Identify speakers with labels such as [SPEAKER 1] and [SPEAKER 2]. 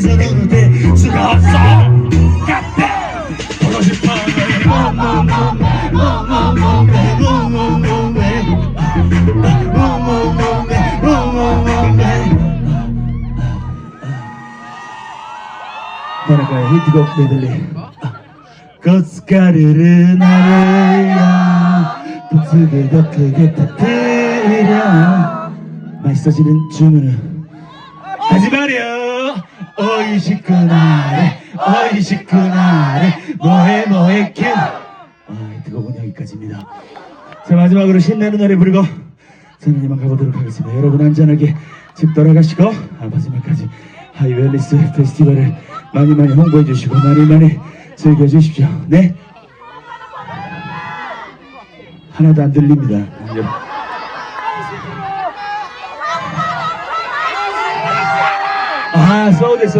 [SPEAKER 1] 세상에서는 될 수가 없어. 카페 보고 싶어 바라가의 히트곡 메들리 고춧가루를 나래야 복수를 더 크게 터뜨려 맛있어지는 주문을 하지 마려 어이 식구나래 어이 식구나래. 뭐해 뭐해 캔 아, 히트곡은 여기까지입니다. 자 마지막으로 신나는 노래 부르고 저는 이만 가보도록 하겠습니다. 여러분 안전하게 집 돌아가시고 아, 마지막까지 하이웰리스 페스티벌을 많이 많이 홍보해 주시고 많이 많이 즐겨 주십시오. 네? 하나도 안 들립니다 아 소우됐어